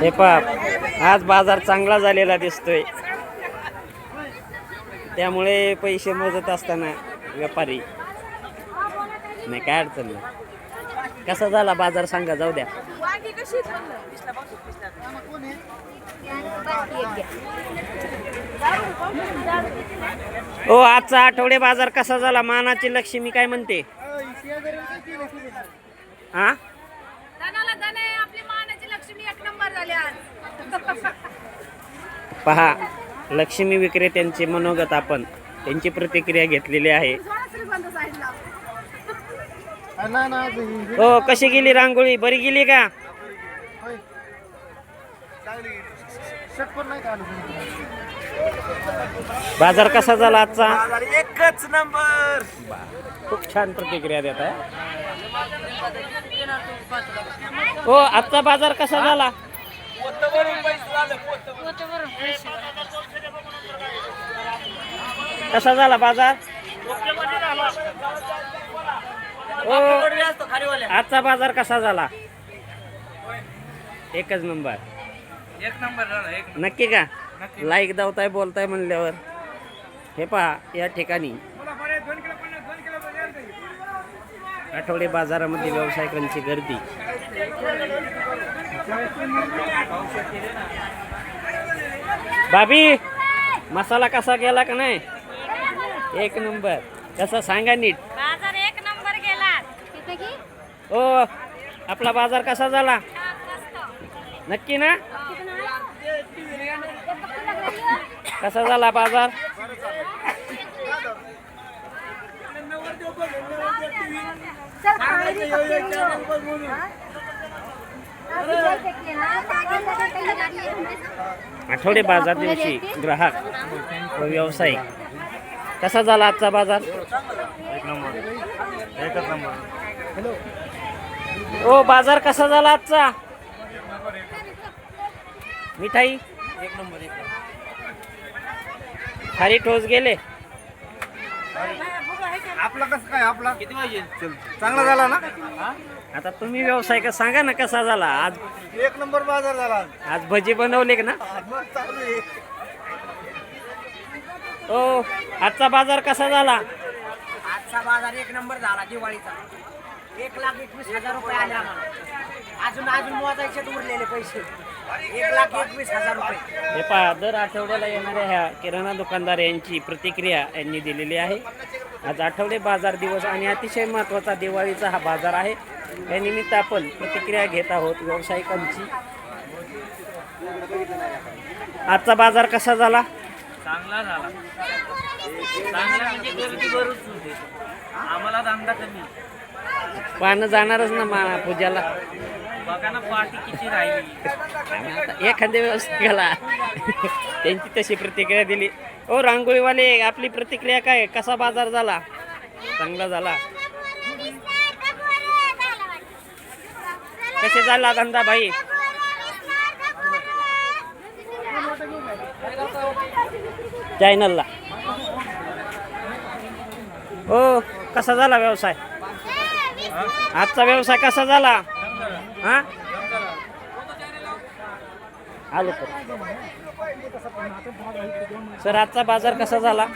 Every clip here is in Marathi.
हे पाप आज बाजार चांगला झालेला दिसतोय. त्यामुळे पैसे मोजत असताना व्यापारी. नाही काय अडचण नाही. कसा झाला बाजार सांगा जाऊ द्या. ओ आजचा आठवडे बाजार कसा झाला? मानाची लक्ष्मी काय म्हणते? हा धनाला धन आहे आपली मानाची लक्ष्मी एक नंबर झाली आज पहा लक्ष्मी विक्रेत्यांचे मनोगत आपण त्यांची प्रतिक्रिया घेतलेली आहे. हो कशी गेली रांगोळी? बरी गेली का? बाजार कसा झाला आजचा? एकच नंबर. खूप छान प्रतिक्रिया देत आहे हो आजचा बाजार कसा झाला? कसा झाला बाजार? आजचा बाजार कसा झाला? एकच नंबर. एक नंबर नक्की का? लाईक दावताय बोलताय म्हणल्यावर. हे पहा या ठिकाणी आठवडे बाजारामध्ये व्यावसायिकांची गर्दी. बाबी मसाला कसा गेला का नाही? एक नंबर. कसा सांगा नीट. बाजार एक नंबर गेला. ओ आपला बाजार कसा झाला? नक्की ना? कसा झाला बाजार? आठवडे बाजार दिवशी ग्राहक व व्यावसायिक. कसा झाला आजचा बाजार? एक नंबर. एकच नंबर. ओ बाजार कसा झाला आजचा? मिठाई? एक नंबर. खारी ठोस गेले? आपला कसं काय आपला? किती पाहिजे? चांगला झाला ना? आता तुम्ही व्यवसाय का सांगा ना कसा झाला? आज एक नंबर बाजार झाला आज. भजी बनवले का ना? मग चालू आहे. ओ आजचा बाजार कसा झाला? आजचा बाजार एक नंबर झाला दिवाळीचा. एक लाख एकवीस हजार रुपये आले आम्हाला. अजून अजून मोजायचे उरलेले पैसे. एक लाख एकवीस हजार रुपये. हे पहा दर आठवड्याला येणाऱ्या ह्या किराणा दुकानदार यांची प्रतिक्रिया यांनी दिलेली आहे. आज आठवडे बाजार दिवस आणि अतिशय महत्त्वाचा दिवाळीचा हा बाजार आहे. या निमित्त आपण प्रतिक्रिया घेत आहोत व्यावसायिकांची. आजचा बाजार कसा झाला? चांगला झाला. चांगला म्हणजे गर्दी बरोच होते. आम्हाला धंदा कमी. पानं जाणारच ना मा पूजाला. बघा ना पार्टी किती राहिली. एखाद्या व्यवसायिकाला त्यांची तशी प्रतिक्रिया दिली. ओ रांगोळीवाले आपली प्रतिक्रिया काय? कसा बाजार झाला? चांगला झाला. कसे झाला धंदा भाई? चॅनलला. ओ कसा झाला व्यवसाय? आजचा व्यवसाय कसा झाला? हा? आलो तर. सर आजचा बाजार कसा झाला?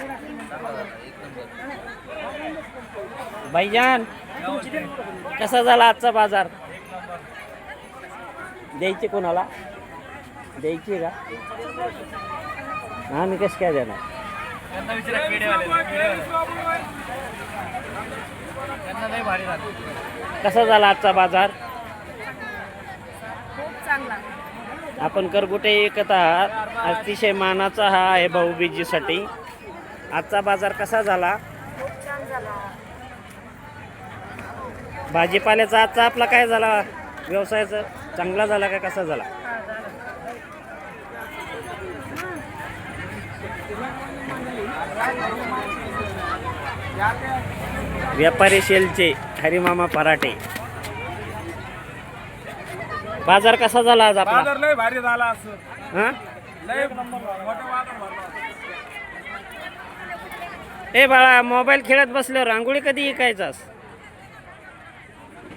भाईजान कसा झाला आजचा बाजार? द्यायची कोणाला? द्यायची का? आम्ही कसं काय देणार? कसा झाला आजचा बाजार? चांगला. आपण करगुटे विकत आहात? अतिशय मानाचा हा आहे भाऊबीजीसाठी आजचा बाजार कसा झाला? खूप छान झाला. भाजीपाल्याचा आजचा आपला काय झाला? व्यवसायाचा चांगला झाला का कसा झाला? व्यापारी शेलचे हरिमामा पराठे. बाजार कसा झाला आज आपला? बाजार लय भारी झाला असं. हा? लय नंबर मोठा बाजार भरला ए बाळा मोबाईल खेळत बसल्यावर रांगोळी कधी विकायचास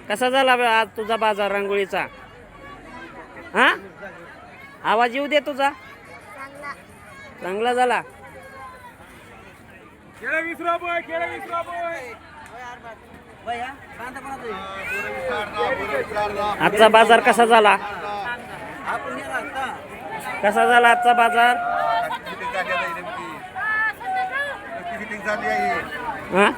कसा झाला बा आज तुझा बाजार रांगोळीचा? हा? आवाज येऊ दे तुझा. चांगला. झाला. आजचा बाजार कसा झाला? कसा झाला आजचा बाजार? हा?